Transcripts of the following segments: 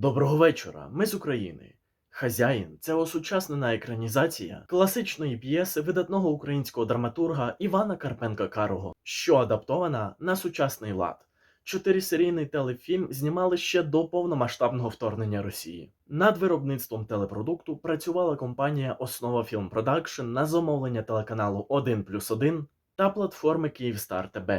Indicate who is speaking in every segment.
Speaker 1: Доброго вечора, ми з України. Хазяїн це осучаснена екранізація класичної п'єси видатного українського драматурга Івана Карпенка Карого, що адаптована на сучасний лад. Чотирисерійний телефільм знімали ще до повномасштабного вторгнення Росії. Над виробництвом телепродукту працювала компанія Основа Фільм Продакшн на замовлення телеканалу 1 плюс 1 та платформи Київстар ТБ.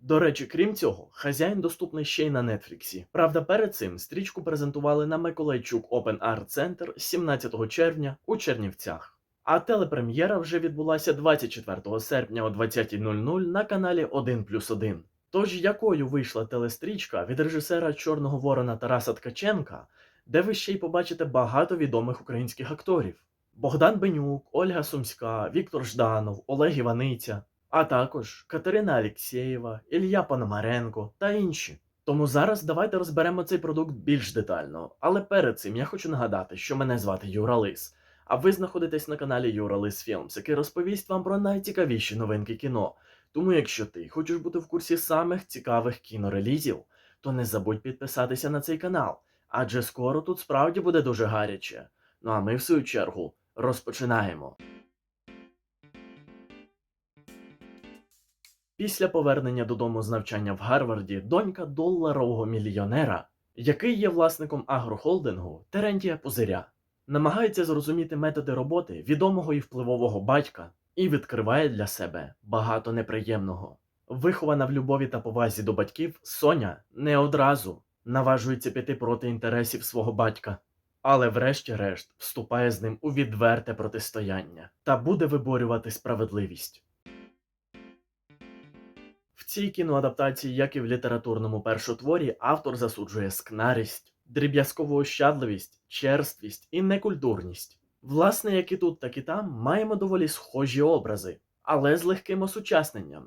Speaker 1: До речі, крім цього, хазяїн доступний ще й на Нетфліксі. Правда, перед цим стрічку презентували на Миколайчук Open Art Center 17 червня у Чернівцях. А телепрем'єра вже відбулася 24 серпня о 20.00 на каналі 1 плюс 1. Тож якою вийшла телестрічка від режисера Чорного Ворона Тараса Ткаченка, де ви ще й побачите багато відомих українських акторів: Богдан Бенюк, Ольга Сумська, Віктор Жданов, Олег Іваниця, а також Катерина Алєксєєва, Ілля Пономаренко та інші. Тому зараз давайте розберемо цей продукт більш детально. Але перед цим я хочу нагадати, що мене звати Юра Лис, а ви знаходитесь на каналі Юра Лис Філмс, який розповість вам про найцікавіші новинки кіно. Тому, якщо ти хочеш бути в курсі самих цікавих кінорелізів, то не забудь підписатися на цей канал, адже скоро тут справді буде дуже гаряче. Ну а ми, в свою чергу, розпочинаємо. Після повернення додому з навчання в Гарварді донька доларового мільйонера, який є власником агрохолдингу Терентія Пузиря, намагається зрозуміти методи роботи відомого і впливового батька і відкриває для себе багато неприємного. Вихована в любові та повазі до батьків, Соня не одразу наважується піти проти інтересів свого батька, але врешті-решт вступає з ним у відверте протистояння та буде виборювати справедливість. Цій кіноадаптації, як і в літературному першотворі, автор засуджує скнарість, дріб'язкову ощадливість, черствість і некультурність. Власне, як і тут, так і там, маємо доволі схожі образи, але з легким осучасненням.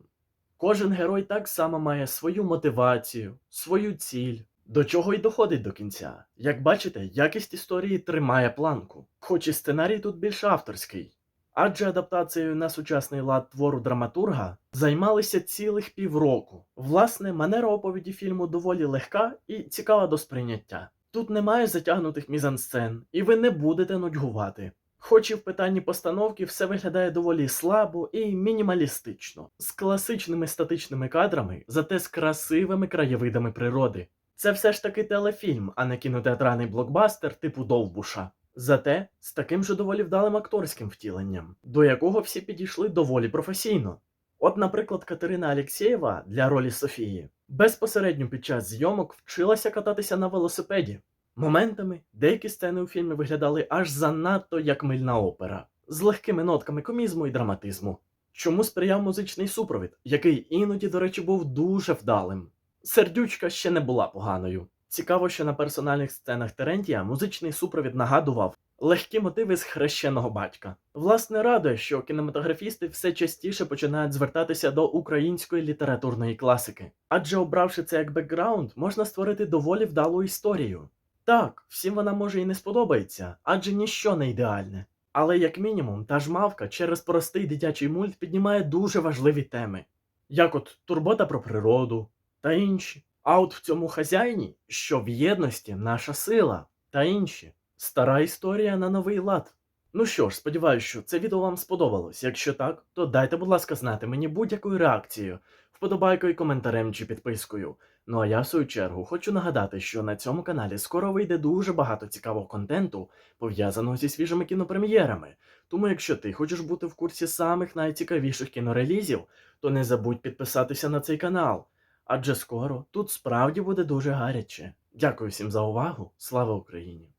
Speaker 1: Кожен герой так само має свою мотивацію, свою ціль, до чого й доходить до кінця. Як бачите, якість історії тримає планку, хоч і сценарій тут більш авторський. Адже адаптацією на сучасний лад твору драматурга займалися цілих півроку. Власне, манера оповіді фільму доволі легка і цікава до сприйняття. Тут немає затягнутих мізансцен, і ви не будете нудьгувати. Хоч і в питанні постановки все виглядає доволі слабо і мінімалістично, з класичними статичними кадрами, зате з красивими краєвидами природи. Це все ж таки телефільм, а не кінотеатральний блокбастер типу Довбуша. Зате з таким же доволі вдалим акторським втіленням, до якого всі підійшли доволі професійно. От, наприклад, Катерина Алєксєєва для ролі Софії безпосередньо під час зйомок вчилася кататися на велосипеді. Моментами деякі сцени у фільмі виглядали аж занадто як мильна опера, з легкими нотками комізму і драматизму. Чому сприяв музичний супровід, який іноді, до речі, був дуже вдалим. Сердючка ще не була поганою. Цікаво, що на персональних сценах Терентія музичний супровід нагадував легкі мотиви з хрещеного батька. Власне, радує, що кінематографісти все частіше починають звертатися до української літературної класики, адже обравши це як бекграунд, можна створити доволі вдалу історію. Так, всім вона може і не сподобається, адже ніщо не ідеальне. Але як мінімум, та ж мавка через простий дитячий мульт піднімає дуже важливі теми, як от турбота про природу та інші. А от в цьому хазяїні, що в єдності наша сила та інші. Стара історія на новий лад. Ну що ж, сподіваюся, що це відео вам сподобалось. Якщо так, то дайте, будь ласка, знати мені будь-якою реакцією, вподобайкою, коментарем чи підпискою. Ну а я в свою чергу хочу нагадати, що на цьому каналі скоро вийде дуже багато цікавого контенту, пов'язаного зі свіжими кінопрем'єрами. Тому, якщо ти хочеш бути в курсі самих найцікавіших кінорелізів, то не забудь підписатися на цей канал. Адже скоро тут справді буде дуже гаряче. Дякую всім за увагу. Слава Україні!